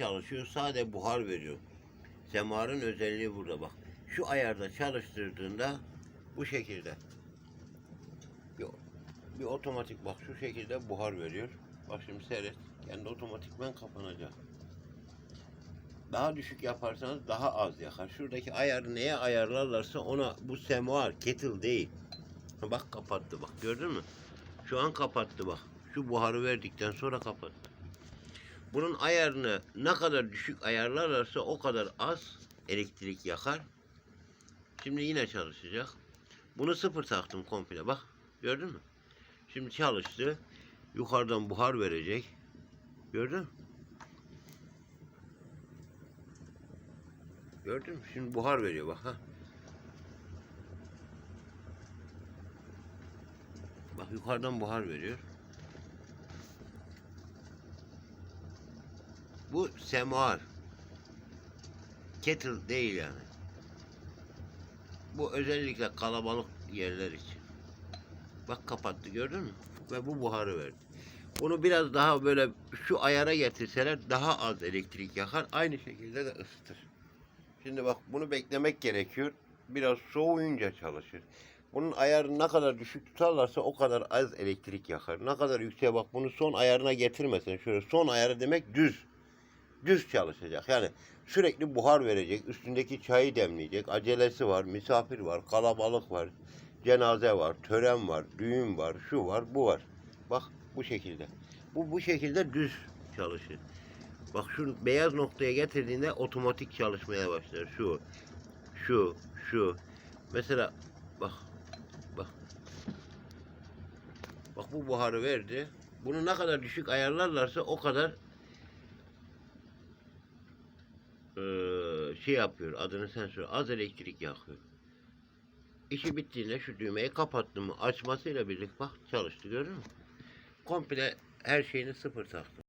çalışıyor. Sade buhar veriyor. Semarın özelliği burada bak. Şu ayarda çalıştırdığında bu şekilde. Bir, bir otomatik bak şu şekilde buhar veriyor. Bak şimdi seyret. Kendi otomatikmen kapanacak. Daha düşük yaparsanız daha az yakar. Şuradaki ayarı neye ayarlarlarsa ona bu semuar kettle değil. Bak kapattı bak gördün mü? Şu an kapattı bak. Şu buharı verdikten sonra kapattı. Bunun ayarını ne kadar düşük ayarlarlarsa o kadar az elektrik yakar. Şimdi yine çalışacak. Bunu sıfır taktım komple bak. Gördün mü? Şimdi çalıştı. Yukarıdan buhar verecek. Gördün mü? Gördün mü? Şimdi buhar veriyor bak ha. Bak yukarıdan buhar veriyor. Bu semuar. Kettle değil yani. Bu özellikle kalabalık yerler için. Bak kapattı gördün mü? Ve bu buharı verdi. Bunu biraz daha böyle şu ayara getirseler daha az elektrik yakar. Aynı şekilde de ısıtır. Şimdi bak bunu beklemek gerekiyor. Biraz soğuyunca çalışır. Bunun ayarını ne kadar düşük tutarlarsa o kadar az elektrik yakar. Ne kadar yükseğe bak bunu son ayarına getirmesen şöyle son ayarı demek düz. Düz çalışacak. Yani sürekli buhar verecek. Üstündeki çayı demleyecek. Acelesi var, misafir var, kalabalık var, cenaze var, tören var, düğün var, şu var, bu var. Bak bu şekilde. Bu bu şekilde düz çalışır. Bak şu beyaz noktaya getirdiğinde otomatik çalışmaya başlar. Şu, şu, şu. Mesela bak, bak. Bak bu buharı verdi. Bunu ne kadar düşük ayarlarlarsa o kadar eee, şey yapıyor. Adını sen söyle. Az elektrik yakıyor. İşi bittiğinde şu düğmeyi kapattım açmasıyla birlikte bak çalıştı gördün mü? Komple her şeyini sıfır taktım.